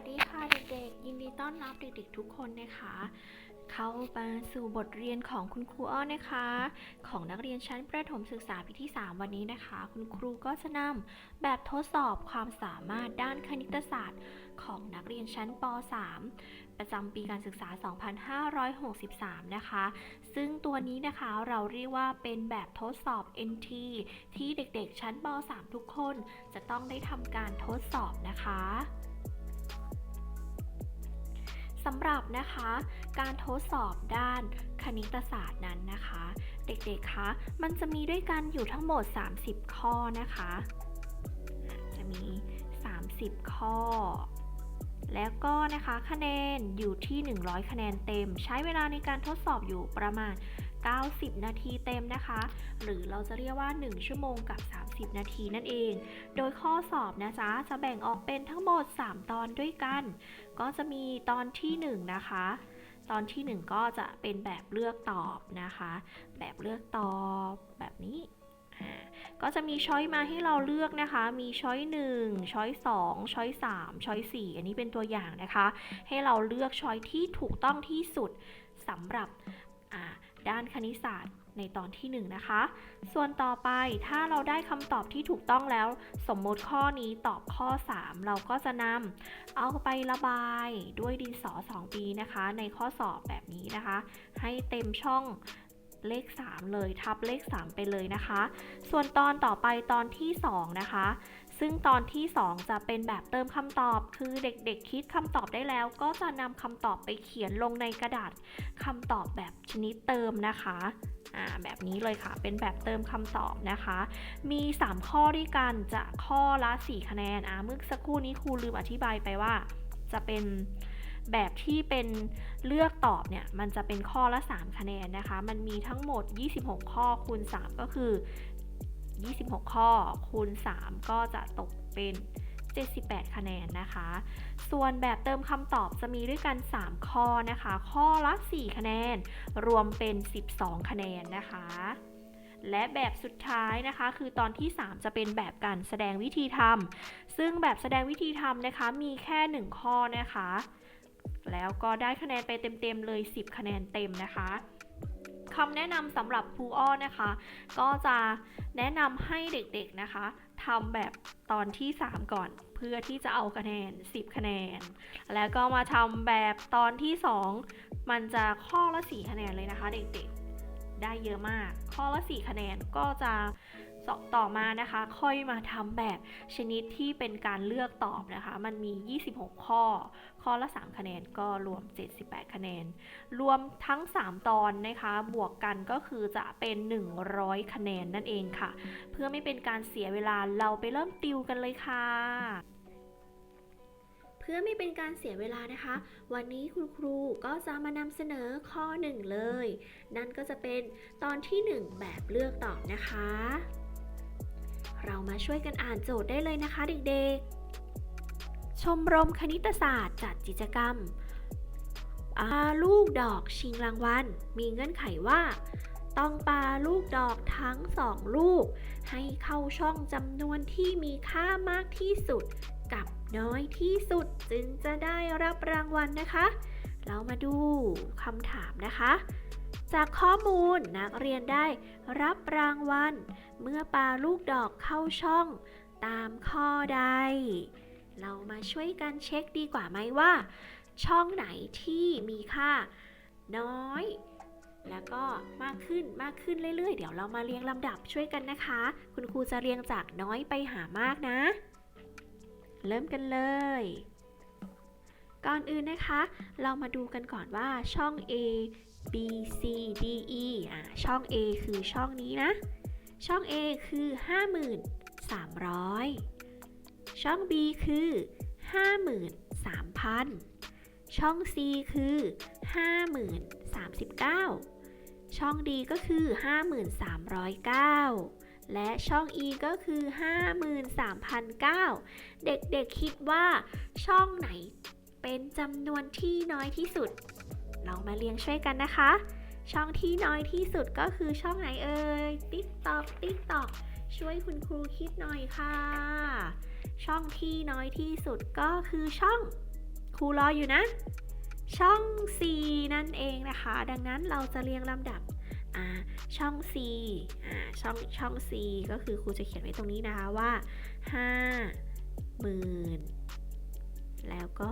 วัสดีค่ะเด็กๆ ยินดีต้อนรับเด็กๆทุกคนนะคะ เข้ามาสู่บทเรียนของคุณครูอ้อนะคะ ของนักเรียนชั้นประถมศึกษาปีที่ 3 วันนี้นะคะ คุณครูก็จะนำแบบทดสอบความสามารถด้านคณิตศาสตร์ ของนักเรียนชั้นป .3 ประจำปีการศึกษา 2563 นะคะ ซึ่งตัวนี้นะคะเราเรียกว่าเป็นแบบทดสอบ NT ที่เด็กๆ ชั้นป .3 ทุกคนจะต้องได้ทำการทดสอบนะคะำหรับนะคะการทดสอบด้านคณิตศาสตร์นั้นนะคะ เด็กๆคะมันจะมีด้วยกันอยู่ทั้งหมด 30 ข้อนะคะอะจะมี 30 ข้อ แล้วก็นะคะคะแนนอยู่ที่ 100 คะแนนเต็ม ใช้เวลาในการทดสอบอยู่ประมาณ 90 นาทีเต็มนะคะ หรือเราจะเรียกว่า 1 ชั่วโมงกับ 30นาทีนั่นเอง โดยข้อสอบนะจ๊ะจะแบ่งออกเป็นทั้งหมด 3 ตอนด้วยกัน ก็จะมีตอนที่ 1 นะคะ ตอนที่ 1 ก็จะเป็นแบบเลือกตอบนะคะ แบบเลือกตอบแบบนี้ก็จะมีช้อยมาให้เราเลือกนะคะ มีช้อย1ช้อย2ช้อย3ช้อย4 อันนี้เป็นตัวอย่างนะคะ ให้เราเลือกช้อยที่ถูกต้องที่สุดสำหรับด้านคณิตศาสตร์ ในตอนที่ 1 นะคะ ส่วนต่อไปถ้าเราได้คำตอบที่ถูกต้องแล้ว สมมติข้อนี้ตอบข้อ 3 เราก็จะนำเอาไประบายด้วยดินสอ2ปีนะคะ ในข้อสอบแบบนี้นะคะ ให้เต็มช่องเลข 3 เลยทับเลข 3 ไปเลยนะคะ ส่วนตอนต่อไปตอนที่ 2 นะคะ ซึ่งตอนที่ 2 จะเป็นแบบเติมคำตอบ คือเด็กๆคิดคำตอบได้แล้ว ก็จะนำคำตอบไปเขียนลงในกระดาษคำตอบแบบชนิดเติมนะคะแบบนี้เลยค่ะ เป็นแบบเติมคำตอบนะคะ มี 3 ข้อด้วยกัน จะข้อละ 4 คะแนน อ่าเมื่อสักครู่นี้ครูลืมอธิบายไปว่า จะเป็นแบบที่เป็นเลือกตอบเนี่ย มันจะเป็นข้อละ 3 คะแนนนะคะ มันมีทั้งหมด 26 ข้อคูณ 3 ก็คือ 26 ข้อ คูณ 3 ก็จะตกเป็น 78 คะแนนนะคะ ส่วนแบบเติมคำตอบจะมีด้วยกัน 3 ข้อนะคะ ข้อละ 4 คะแนน รวมเป็น 12 คะแนนนะคะและแบบสุดท้ายนะคะ คือตอนที่ 3 จะเป็นแบบการแสดงวิธีทำซึ่งแบบแสดงวิธีทำนะคะ มีแค่ 1 ข้อนะคะ แล้วก็ได้คะแนนไปเต็มๆเลย 10 คะแนนเต็มนะคะ คำแนะนำสำหรับครูอ้อนะคะ ก็จะแนะนำให้เด็กๆนะคะทำแบบตอนที่ 3 ก่อน เพื่อที่จะเอาคะแนน 10 คะแนน แล้วก็มาทำแบบตอนที่ 2 มันจะข้อละ 4 คะแนนเลยนะคะ เด็กๆได้เยอะมาก ข้อละ 4 คะแนนก็จะ ต่อมานะคะ ค่อยมาทำแบบชนิดที่เป็นการเลือกตอบนะคะ มันมี 26 ข้อ ข้อละ 3 คะแนนก็รวม 78 คะแนน รวมทั้ง 3 ตอนนะคะ บวกกันก็คือจะเป็น 100 คะแนนนั่นเองค่ะ เพื่อไม่เป็นการเสียเวลาเราไปเริ่มติวกันเลยค่ะเพื่อไม่เป็นการเสียเวลานะคะ วันนี้คุณครูก็จะมานำเสนอข้อ 1 เลย นั่นก็จะเป็นตอนที่ 1 แบบเลือกตอบนะคะ เรามาช่วยกันอ่านโจทย์ได้เลยนะคะเด็กๆ ชมรมคณิตศาสตร์จัดกิจกรรมอาลูกดอกชิงรางวัล มีเงื่อนไขว่า ต้องปาลูกดอกทั้งสองลูก ให้เข้าช่องจำนวนที่มีค่ามากที่สุด กับน้อยที่สุดจึงจะได้รับรางวัลนะคะ เรามาดูคำถามนะคะ จากข้อมูลนักเรียนได้รับรางวัล เมื่อปลาลูกดอกเข้าช่อง ตามข้อใด เรามาช่วยกันเช็คดีกว่าไหมว่า ช่องไหนที่มีค่า น้อย แล้วก็มากขึ้นมากขึ้นเรื่อยๆ เดี๋ยวเรามาเรียงลำดับช่วยกันนะคะ คุณครูจะเรียงจากน้อยไปหามากนะ เริ่มกันเลยก่อนอื่นนะคะ เรามาดูกันก่อนว่าช่อง A B C D E อะช่อง A คือช่องนี้นะ ช่อง A คือ 5300 ช่อง B คือ 53,000 ช่อง C คือ 5039 ช่อง D ก็คือ 5309และช่อง E ก็คือ 53,009 เด็กๆคิดว่าช่องไหนเป็นจำนวนที่น้อยที่สุด เรามาเรียงช่วยกันนะคะ ช่องที่น้อยที่สุดก็คือช่องไหนเอ่ยติ๊กตอกติ๊กตอกช่วยคุณครูคิดหน่อยค่ะ ช่องที่น้อยที่สุดก็คือช่องครูรออยู่นะ ช่อง C นั่นเองนะคะ ดังนั้นเราจะเรียงลำดับช่อง C อ่าช่องช่อง C ก็คือครูจะเขียนไว้ตรงนี้นะคะว่า5หมื่นแล้วก็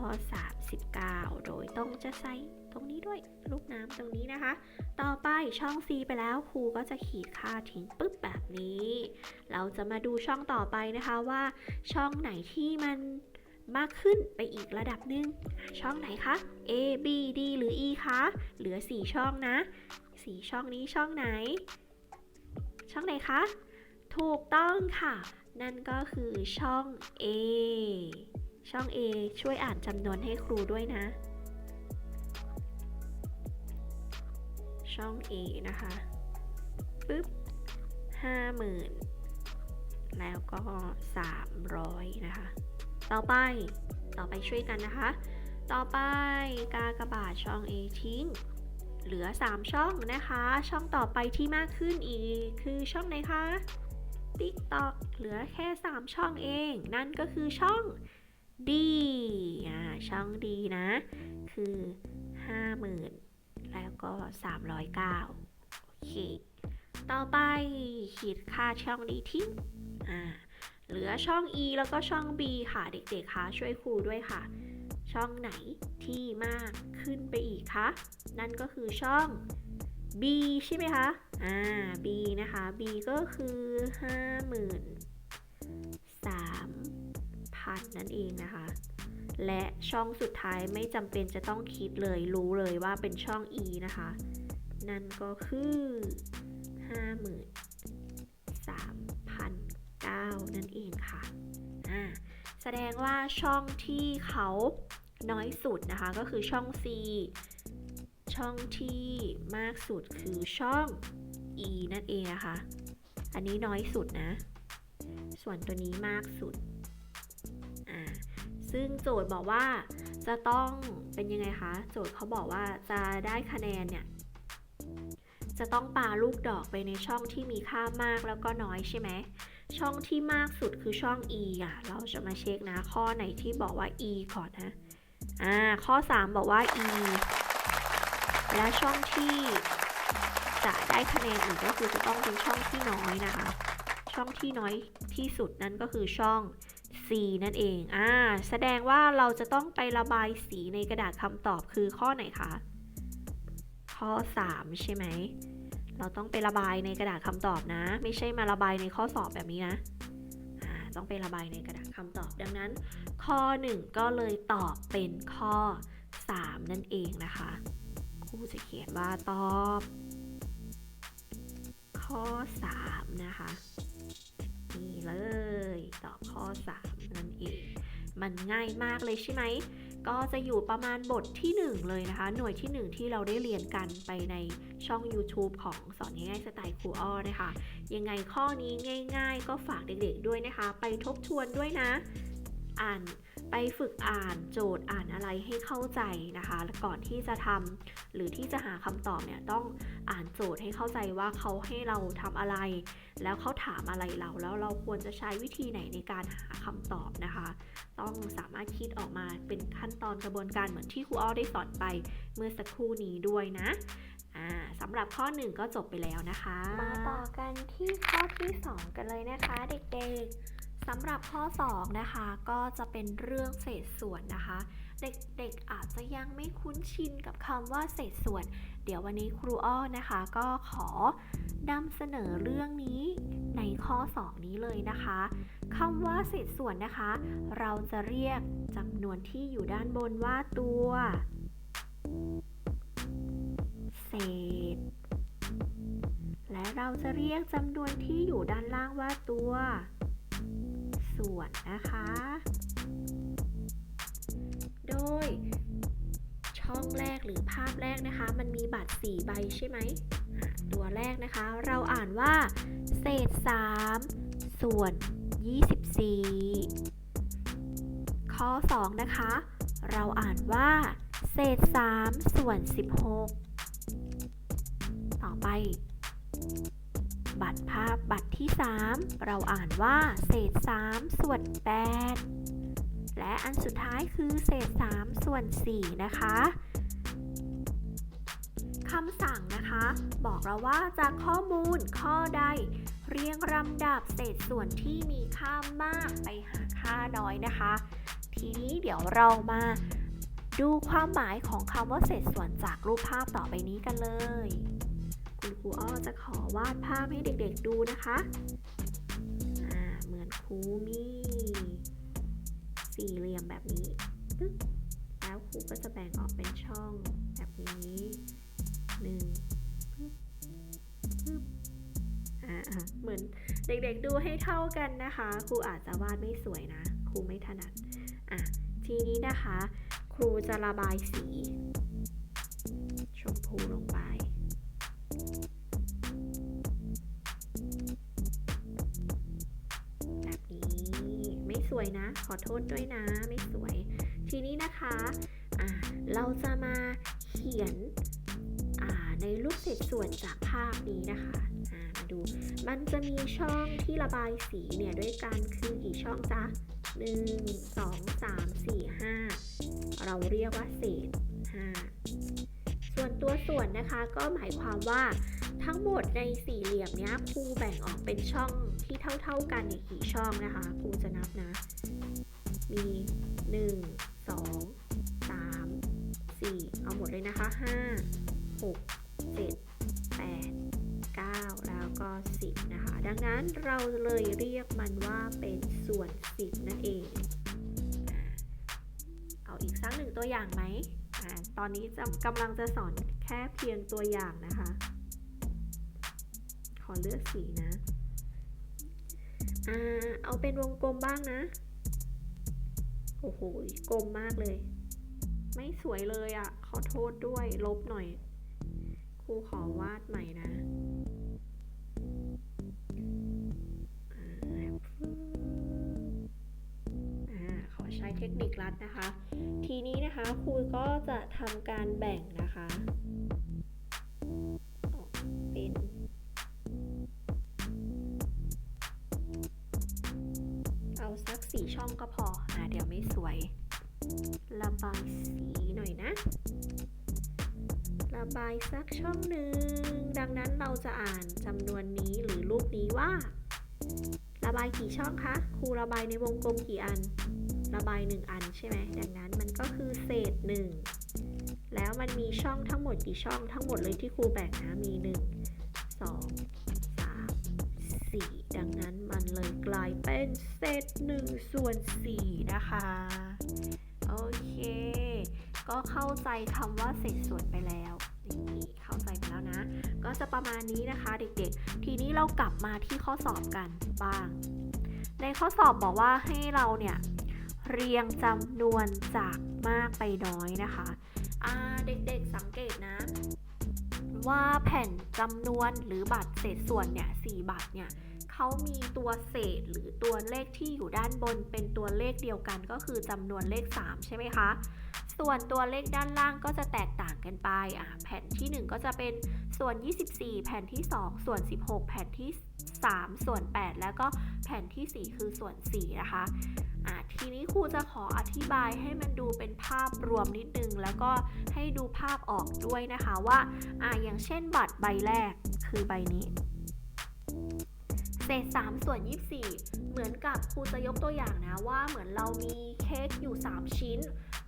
39 โดยต้องจะใส่ รงนี้ด้วยลูกน้ำตรงนี้นะคะ ต่อไปช่อง C ไปแล้วครูก็จะขีดค่าทิ้งปึ๊บแบบนี้ เราจะมาดูช่องต่อไปนะคะว่า ช่องไหนที่มันมากขึ้นไปอีกระดับหนึ่งช่องไหนคะ A B D หรือ E คะ เหลือ 4 ช่องนะ 4 ช่องนี้ช่องไหน ช่องไหนคะ ถูกต้องค่ะ นั่นก็คือช่อง A ช่อง A ช่วยอ่านจำนวนให้ครูด้วยนะ ช่อง A นะคะปึ๊บห้าหมื่นแล้วก็ 300 นะคะ ต่อไปต่อไปช่วยกันนะคะ ต่อไปกากระบาทช่อง A ทิ้ง เหลือ 3 ช่องนะคะ ช่องต่อไปที่มากขึ้นอีกคือช่องไหนคะ TikTok เหลือแค่ 3 ช่องเอง นั่นก็คือช่อง D อ่าช่อง D นะ คือ 50,000 แล้วก็ 309 โอเค ต่อไปขีดค่าช่อง D ทิ้งอ่าเหลือช่อง E แล้วก็ช่อง B ค่ะ เด็กๆคะช่วยครูด้วยค่ะ ช่องไหนที่มากขึ้นไปอีกคะนั่นก็คือช่อง B ใช่ไหมคะ อ่า B นะคะ B ก็คือ53,000 นั่นเองนะคะ และช่องสุดท้ายไม่จำเป็นจะต้องคิดเลยรู้เลยว่าเป็นช่อง E นะคะ นั่นก็คือ53,009นั่นเองค่ะอ่าแสดงว่าช่องที่เขาน้อยสุดนะคะ ก็คือช่อง C ช่องที่มากสุดคือช่อง E นั่นเองนะคะ อันนี้น้อยสุดนะ ส่วนตัวนี้มากสุด ซึ่งโจทย์บอกว่าจะต้องเป็นยังไงคะ โจทย์เขาบอกว่าจะได้คะแนนเนี่ย จะต้องปาลูกดอกไปในช่องที่มีค่ามากแล้วก็น้อยใช่ไหม ช่องที่มากสุดคือช่อง e อะ เราจะมาเช็คนะ ข้อไหนที่บอกว่า e ก่อนนะ อ่า ข้อ 3 บอกว่า e และช่องที่จะได้คะแนนอีกก็คือจะต้องเป็นช่องที่น้อยนะคะ ช่องที่น้อยที่สุดนั่นก็คือช่อง C นั่นเองอ่าแสดงว่าเราจะต้องไประบายสีในกระดาษคำตอบคือข้อไหนคะ ข้อ 3 ใช่ไหม เราต้องไประบายในกระดาษคำตอบนะ ไม่ใช่มาระบายในข้อสอบแบบนี้นะอ่าต้องไประบายในกระดาษคำตอบ ดังนั้น ข้อ 1 ก็เลยตอบเป็นข้อ 3 นั่นเองนะคะครูจะเขียนว่าตอบ ข้อ 3 นะคะ นี่เลย ตอบข้อ 3 นั่นเอง มันง่ายมากเลยใช่ไหม ก็จะอยู่ประมาณบทที่ 1 เลยนะคะ หน่วยที่ 1 ที่เราได้เรียนกันไปในช่อง YouTube ของสอนง่ายสไตล์ครูอ้อนะคะ ยังไงข้อนี้ง่าย ๆ ก็ฝากเด็กๆด้วยนะคะ ไปทบทวนด้วยนะ อ่าน ไปฝึกอ่านโจทย์อ่านอะไรให้เข้าใจนะคะ ก่อนที่จะทำหรือที่จะหาคำตอบเนี่ยต้องอ่านโจทย์ให้เข้าใจว่าเขาให้เราทำอะไร แล้วเขาถามอะไรเราแล้วเราควรจะใช้วิธีไหนในการหาคำตอบนะคะ ต้องสามารถคิดออกมาเป็นขั้นตอนกระบวนการเหมือนที่ครูอ้อได้สอนไปเมื่อสักครู่นี้ด้วยนะสำหรับข้อ 1 ก็จบไปแล้วนะคะ มาต่อกันที่ข้อที่ 2 กันเลยนะคะเด็กๆ สำหรับข้อ 2 นะคะก็จะเป็นเรื่องเศษส่วนนะคะ เด็กๆอาจจะยังไม่คุ้นชินกับคำว่าเศษส่วน เดี๋ยววันนี้ครูอ้อนะคะ ก็ขอนำเสนอเรื่องนี้ในข้อ 2 นี้เลยนะคะคำว่าเศษส่วนนะคะ เราจะเรียกจำนวนที่อยู่ด้านบนว่าตัว เศษ และเราจะเรียกจำนวนที่อยู่ด้านล่างว่าตัว ส่วนนะคะ โดย ช่องแรกหรือภาพแรกนะคะ มันมีบัตร 4 ใบใช่ไหมอะตัวแรกนะคะ เราอ่านว่า เศษ 3 ส่วน 24 ข้อ 2 นะคะ เราอ่านว่า เศษ 3 ส่วน 16 ต่อไป บัตรภาพบัตร ที่ 3 เราอ่านว่า เศษ 3 ส่วน 8 และอันสุดท้ายคือเศษ 3 ส่วน 4 นะคะคำสั่งนะคะ บอกเราว่าจากข้อมูลข้อใด เรียงลำดับเศษส่วนที่มีค่ามากไปหาค่าน้อยนะคะ ทีนี้เดี๋ยวเรามาดูความหมายของคำว่าเศษส่วนจากรูปภาพต่อไปนี้กันเลย คุณครูอ้อจะขอวาดภาพให้เด็กๆดูนะคะ เหมือนครูมีสี่เหลี่ยมแบบนี้ปึ๊บแล้วครูก็จะแบ่งออกเป็นช่องแบบนี้หนึ่งปึ๊บปึ๊บเหมือนเด็กๆดูให้เท่ากันนะคะ ครูอาจจะวาดไม่สวยนะ ครูไม่ถนัดอะทีนี้นะคะ ครูจะระบายสี ชมพูลงไป สวยนะ ขอโทษด้วยนะ ไม่สวย ทีนี้นะคะอ่าเราจะมาเขียนในรูปเศษส่วนจากภาพนี้นะคะมาดู มันจะมีช่องที่ระบายสีเนี่ยด้วยกันคือกี่ช่องจ๊ะหนึ่งสองสามสี่ห้าเราเรียกว่าเศษห้าส่วนตัวส่วนนะคะก็หมายความว่าทั้งหมดในสี่เหลี่ยมเนี้ยครูแบ่งออกเป็นช่อง ที่เท่า ๆกันในยกี่ช่องนะคะครูจะนับนะ มี 1 2 3 4 เอาหมดเลยนะคะ 5 6 7 8 9 แล้วก็ 10 นะคะ ดังนั้นเราเลยเรียกมันว่าเป็นส่วน 10 นั่นเอง เอาอีกสักหนึ่งตัวอย่างไหมอตอนนี้กำลังจะสอนแค่เพียงตัวอย่างนะคะ ขอเลือกสีนะ อ่าเอาเป็นวงกลมบ้างนะ โอ้โหกลมมากเลย ไม่สวยเลยอะ่ะ ขอโทษด้วย ลบหน่อย ครูขอวาดใหม่นะขอใช้เทคนิคลัดนะคะ ทีนี้นะคะครูก็จะทำการแบ่งนะคะ สักสี่ช่องก็พออ่าเดี๋ยวไม่สวย ระบายสีหน่อยนะ ระบายสักช่องหนึ่ง ดังนั้นเราจะอ่านจำนวนนี้หรือรูปนี้ว่า ระบายกี่ช่องคะ ครูระบายในวงกลมกี่อัน ระบายหนึ่งอันใช่ไหม ดังนั้นมันก็คือเศษหนึ่งแล้วมันมีช่องทั้งหมดกี่ช่องทั้งหมดเลยที่ครูแบ่งนะมีหนึ่งสองสามสี่ดังนั้น เลยกลายเป็นเศษหนึ่งส่วนสี่นะคะ โอเค ก็เข้าใจคำว่าเศษส่วนไปแล้วนี่เข้าใจไปแล้วนะ ก็จะประมาณนี้นะคะเด็กๆ ทีนี้เรากลับมาที่ข้อสอบกันบ้าง ในข้อสอบบอกว่าให้เราเนี่ยเรียงจำนวนจากมากไปน้อยนะคะอ่าเด็กๆสังเกตนะ ว่าแผ่นจำนวนหรือบัตรเศษส่วนเนี่ยสี่บัตรเนี่ย เขามีตัวเศษหรือตัวเลขที่อยู่ด้านบนเป็นตัวเลขเดียวกันก็คือจำนวนเลข 3 ใช่ไหมคะ ส่วนตัวเลขด้านล่างก็จะแตกต่างกันไปอะแผ่นที่ 1 ก็จะเป็นส่วน 24 แผ่นที่ 2 ส่วน 16 แผ่นที่ 3 ส่วน 8 แล้วก็แผ่นที่ 4 คือส่วน 4 นะคะอะทีนี้ครูจะขออธิบายให้มันดูเป็นภาพรวมนิดนึง แล้วก็ให้ดูภาพออกด้วยนะคะว่าอะอย่างเช่นบัตรใบแรกคือใบนี้ เศษ 3 ส่วน 24 เหมือนกับครูจะยกตัวอย่างนะว่าเหมือนเรามีเค้กอยู่ 3 ชิ้น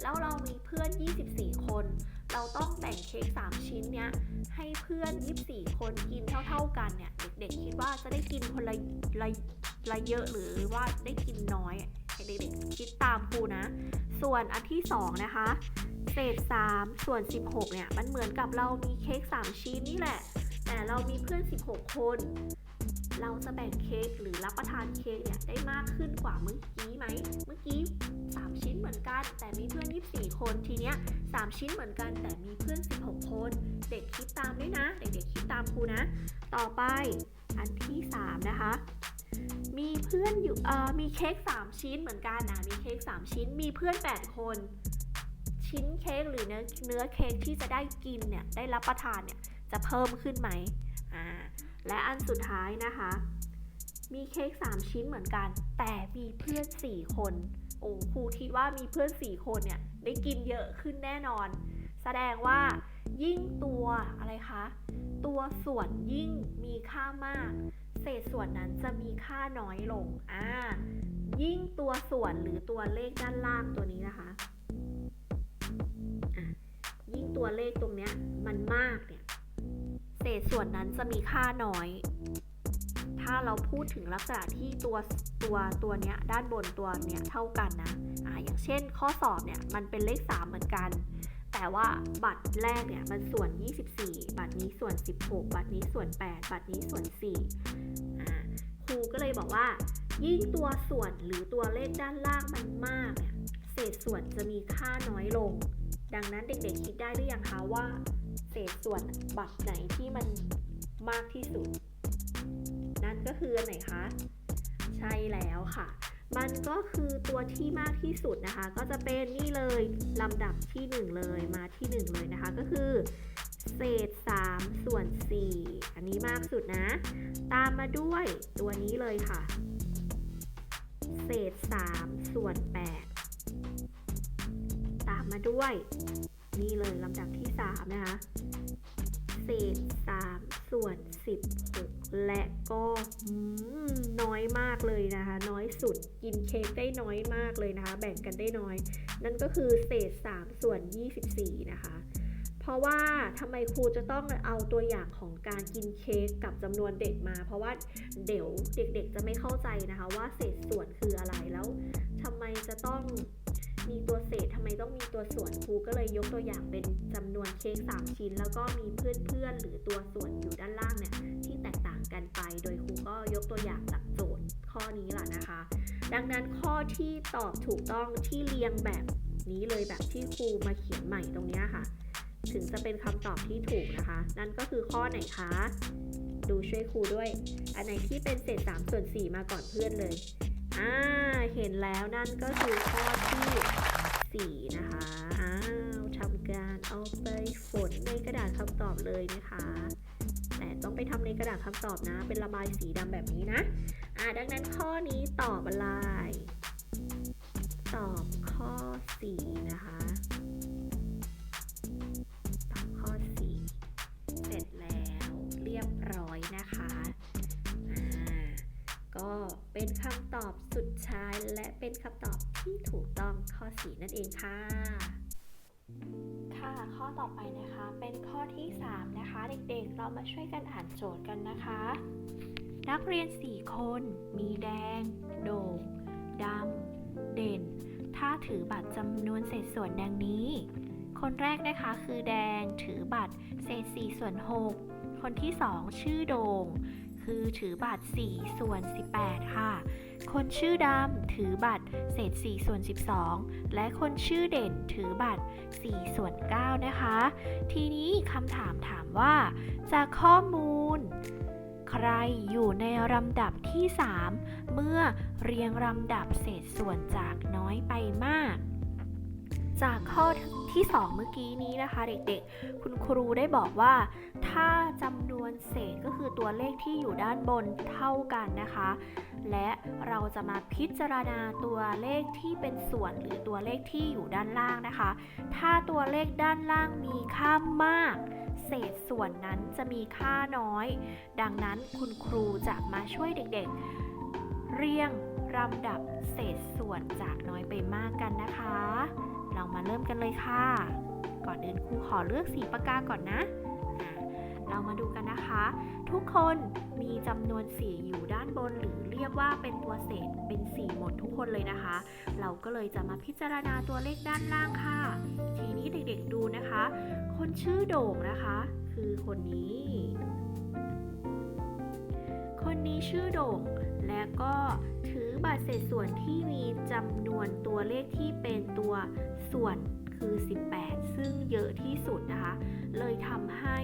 แล้วเรามีเพื่อน 24 คน เราต้องแบ่งเค้ก 3 ชิ้นเนี้ยให้เพื่อน 24 คนกินเท่า ๆกันเนี่ยเด็กๆคิดว่าจะได้กินคนละละละเยอะหรือว่าได้กินน้อยให้เด็กๆคิดตามครูนะ ส่วนอันที่ 2 นะคะ เศษ 3 ส่วน 16 เนี่ยมันเหมือนกับเรามีเค้ก 3 ชิ้นนี่แหละ แต่เรามีเพื่อน 16 คน เราจะแบ่งเค้กหรือรับประทานเค้กเนี่ยได้มากขึ้นกว่าเมื่อกี้ไหม เมื่อกี้ 3 ชิ้นเหมือนกัน แต่มีเพื่อน 24 คนทีเนี้ย3ชิ้นเหมือนกันแต่มีเพื่อน 16 คน เด็กคิดตามด้วยนะ เด็กๆคิดตามครูนะ ต่อไปอันที่ 3 นะคะมีเพื่อนอยู่เอ่อมีเค้ก3 ชิ้นเหมือนกันนะ มีเค้ก3 ชิ้น มีเพื่อน 8 คน ชิ้นเค้กหรือเนื้อเนื้อเค้กที่จะได้กินเนี่ย ได้รับประทานเนี่ย จะเพิ่มขึ้นไหมอ่าและอันสุดท้ายนะคะ มีเค้ก3 ชิ้นเหมือนกัน แต่มีเพื่อน 4 คน โอ้ครูคิดว่ามีเพื่อนสี่คนเนี่ยได้กินเยอะขึ้นแน่นอน แสดงว่ายิ่งตัวอะไรคะ ตัวส่วนยิ่งมีค่ามาก เศษส่วนนั้นจะมีค่าน้อยลงอ่ายิ่งตัวส่วนหรือตัวเลขด้านล่างตัวนี้นะคะอะยิ่งตัวเลขตรงเนี้ยมันมากเนี่ย ษส่วนนั้นจะมีค่าน้อย ถ้าเราพูดถึงลักษณะที่ตัวตัวตัวเนี้ยด้านบนตัวเนี้ยเท่ากันนะอ่าอย่างเช่น ข้อสอบเนี่ยมันเป็นเลข 3 เหมือนกัน แต่ว่าบัตรแรกเนี่ยมันส่วน 24 บัตรนี้ส่วน 16 บัตรนี้ส่วน 8 บัตรนี้ส่วน4อ่าครูก็เลยบอกว่า ยิ่งตัวส่วนหรือตัวเลขด้านล่างมันมากเนี่ยเศษส่วนจะมีค่าน้อยลง ดังนั้นเด็กๆคิดได้หรือยังคะว่า เศษส่วนบัตรไหนที่มันมากที่สุด นั่นก็คืออันไหนคะ ใช่แล้วค่ะ มันก็คือตัวที่มากที่สุดนะคะ ก็จะเป็นนี่เลยลำดับที่ 1 เลยมาที่ 1 เลยนะคะ ก็คือเศษ 3 ส่วน 4 อันนี้มากสุดนะ ตามมาด้วยตัวนี้เลยค่ะ เศษ 3 ส่วน 8 ตามมาด้วย นี่เลยลำดับที่ 3 นะคะ เศษ 3 ส่วน 16 และก็น้อยมากเลยนะคะ น้อยสุดกินเค้กได้น้อยมากเลยนะคะ แบ่งกันได้น้อย นั่นก็คือเศษ 3 ส่วน 24 นะคะเพราะว่าทำไมครูจะต้องเอาตัวอย่างของการกินเค้กกับจำนวนเด็กมา เพราะว่าเดี๋ยวเด็กๆจะไม่เข้าใจนะคะว่าเศษส่วนคืออะไรแล้วทำไมจะต้อง รูก็เลยยกตัวอย่างเป็นจำนวนเค้ก3ชิ้น แล้วก็มีเพื่อนๆ หรือตัวส่วนอยู่ด้านล่างเนี่ยที่แตกต่างกันไป โดยครูก็ยกตัวอย่างจากโจทย์ข้อนี้แหละนะคะ ดังนั้นข้อที่ตอบถูกต้องที่เรียงแบบนี้เลยแบบที่ครูมาเขียนใหม่ตรงนี้ค่ะ ถึงจะเป็นคำตอบที่ถูกนะคะ นั่นก็คือข้อไหนคะ ดูช่วยครูด้วย อันไหนที่เป็นเศษ3ส่วน4มาก่อนเพื่อนเลยอ่าเห็นแล้วนั่นก็คือข้อที่ 4นะคะอ้าวทำการเอาไปฝนในกระดาษคำตอบเลยนะคะ แต่ต้องไปทำในกระดาษคำตอบนะ เป็นระบายสีดำแบบนี้นะ อ่าดังนั้นข้อนี้ตอบอะไร ตอบข้อ4นะคะตอบข้อ4เสร็จแล้วเรียบร้อยนะคะ อ่า ก็เป็นคำตอบ ข้อ4นั่นเองค่ะ ค่ะข้อต่อไปนะคะเป็นข้อที่ 3 นะคะ เด็กๆ เรามาช่วยกันอ่านโจทย์กันนะคะ นักเรียน 4 คนมีแดง โด่งดำเด่น ถ้าถือบัตรจำนวนเศษส่วนดังนี้ คนแรกนะคะคือแดงถือบัตรเศษ4ส่วน 6 คนที่ 2 ชื่อโดง่ง คือถือบัตร4ส่วน18 ค่ะ คนชื่อดำถือบัตรเศษ4ส่วน12 และคนชื่อเด่นถือบัตร4ส่วน9นะคะ ทีนี้คำถามถามว่า จากข้อมูล ใครอยู่ในลำดับที่ 3 เมื่อเรียงลำดับเศษส่วนจากน้อยไปมาก จากข้อที่ 2 เมื่อกี้นี้นะคะ เด็กๆ คุณครูได้บอกว่า ถ้าจำนวนเศษก็คือตัวเลขที่อยู่ด้านบนเท่ากันนะคะ และเราจะมาพิจารณาตัวเลขที่เป็นส่วนหรือตัวเลขที่อยู่ด้านล่างนะคะ ถ้าตัวเลขด้านล่างมีค่ามากเศษส่วนนั้นจะมีค่าน้อย ดังนั้นคุณครูจะมาช่วยเด็กๆ เรียงลำดับเศษส่วนจากน้อยไปมากกันนะคะ เรามาเริ่มกันเลยค่ะ ก่อนอื่นครูขอเลือกสีปากกาก่อนนะ เรามาดูกันนะคะ ทุกคนมีจำนวนสีอยู่ด้านบนหรือเรียกว่าเป็นตัวเศษเป็นสีหมดทุกคนเลยนะคะ เราก็เลยจะมาพิจารณาตัวเลขด้านล่างค่ะ ทีนี้เด็กๆดูนะคะ คนชื่อโด่งนะคะ คือคนนี้ คนนี้ชื่อโด่งและก็ถือบัตรเศษส่วนที่มีจำนวนตัวเลขที่เป็นตัว ส่วนคือ 18 ซึ่งเยอะที่สุดนะคะ เลยทำให้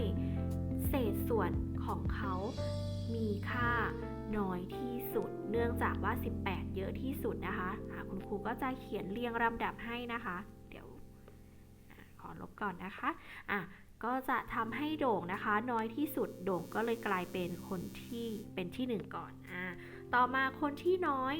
เศษส่วนของเขามีค่าน้อยที่สุด เนื่องจากว่า 18 เยอะที่สุดนะคะะคุณครูก็จะเขียนเรียงลำดับให้นะคะ เดี๋ยวขอลบก่อนนะคะอะก็จะทำให้โด่งนะคะ น้อยที่สุดโด่งก็เลยกลายเป็นคนที่เป็นที่หนึ่งก่อนอ่าต่อมาคนที่น้อย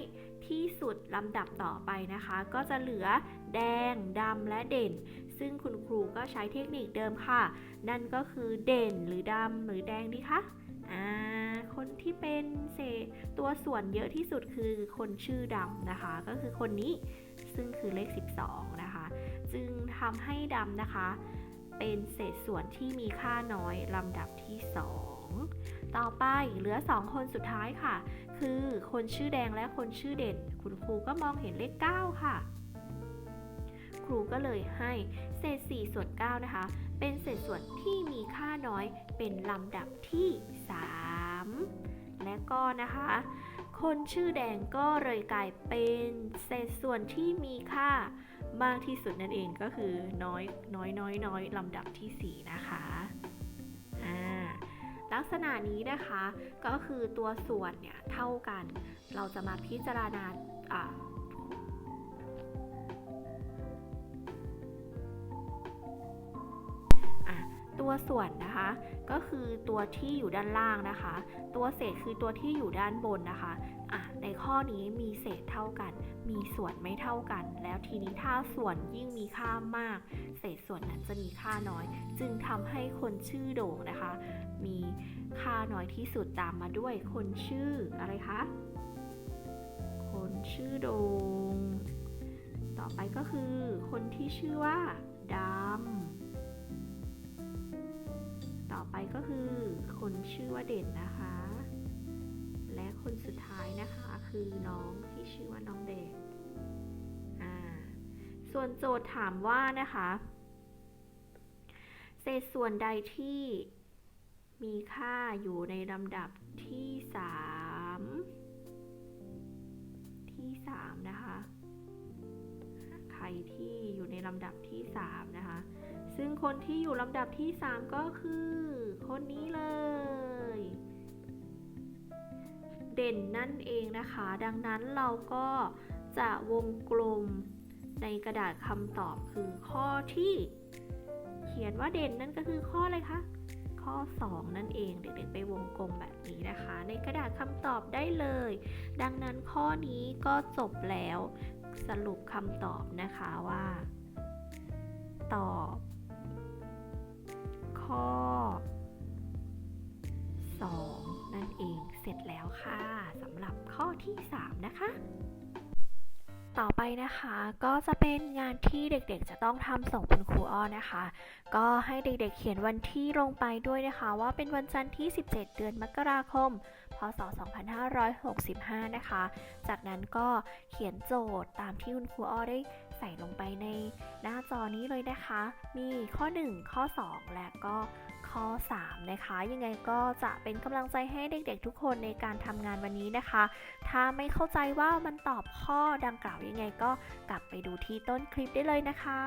ที่สุดลำดับต่อไปนะคะ ก็จะเหลือแดงดำและเด่น ซึ่งคุณครูก็ใช้เทคนิคเดิมค่ะ นั่นก็คือเด่นหรือดำหรือแดงดีคะอ่าคนที่เป็นเศษตัวส่วนเยอะที่สุดคือคนชื่อดำนะคะ ก็คือคนนี้ซึ่งคือเลข 12 นะคะ จึงทำให้ดำนะคะ เป็นเศษส่วนที่มีค่าน้อยลำดับที่ 2 ต่อไปเหลือ 2 คนสุดท้ายค่ะ คือคนชื่อแดงและคนชื่อเด่น คุณครูก็มองเห็นเลข 9 ค่ะ ครูก็เลยให้เศษ 4 ส่วน 9 นะคะ เป็นเศษส่วนที่มีค่าน้อยเป็นลำดับที่ 3 และก็นะคะ คนชื่อแดงก็เลยกลายเป็นเศษส่วนที่มีค่ามากที่สุดนั่นเองก็คือน้อยน้อยน้อยน้อยลำดับที่ 4 นะคะ ลักษณะนี้นะคะ ก็คือตัวส่วนเนี่ยเท่ากัน เราจะมาพิจารณาตัวส่วนนะคะ ก็คือตัวที่อยู่ด้านล่างนะคะ ตัวเศษคือตัวที่อยู่ด้านบนนะคะอะในข้อนี้มีเศษเท่ากัน มีส่วนไม่เท่ากัน แล้วทีนี้ถ้าส่วนยิ่งมีค่ามาก เศษส่วนนั้นจะมีค่าน้อย จึงทำให้คนชื่อโด่งนะคะ มีค่าน้อยที่สุดตามมาด้วยคนชื่ออะไรคะ คนชื่อโดง ต่อไปก็คือคนที่ชื่อว่าดำ ต่อไปก็คือคนชื่อว่าเด่นนะคะ และคนสุดท้ายนะคะคือน้องที่ชื่อว่าน้องเด็กอ่า ส่วนโจทย์ถามว่านะคะ เศษส่วนใดที่ ค่าอยู่ในลำดับที่ 3 ที่ 3 นะคะ ใครที่อยู่ในลำดับที่ 3 นะคะ ซึ่งคนที่อยู่ลำดับที่ 3 ก็คือ คนนี้เลย เด่นนั่นเองนะคะ ดังนั้นเราก็จะวงกลมในกระดาษคำตอบคือข้อที่ เขียนว่าเด่นนั่นก็คือข้ออะไรคะ ข้อ 2 นั่นเองเด็กๆไปวงกลมแบบนี้นะคะ ในกระดาษคำตอบได้เลย ดังนั้นข้อนี้ก็จบแล้วสรุปคำตอบนะคะว่า ตอบ ข้อ 2 นั่นเองเสร็จแล้วค่ะสำหรับข้อที่ 3 นะคะ ต่อไปนะคะก็จะเป็นงานที่เด็กๆ จะต้องทำส่งคุณครูอ้อนะคะ ก็ให้เด็กๆ เขียนวันที่ลงไปด้วยนะคะ ว่าเป็นวันจันทร์ที่ 17 เดือนมกราคม พศ 2565 นะคะ จากนั้นก็เขียนโจทย์ตามที่คุณครูอ้อได้ใส่ลงไปในหน้าจอนี้เลยนะคะ มีข้อ 1 ข้อ 2 และก็ ข้อ 3 นะคะ ยังไงก็จะเป็นกำลังใจให้เด็กๆทุกคนในการทำงานวันนี้นะคะ ถ้าไม่เข้าใจว่ามันตอบข้อดังกล่าวยังไงก็กลับไปดูที่ต้นคลิปได้เลยนะคะ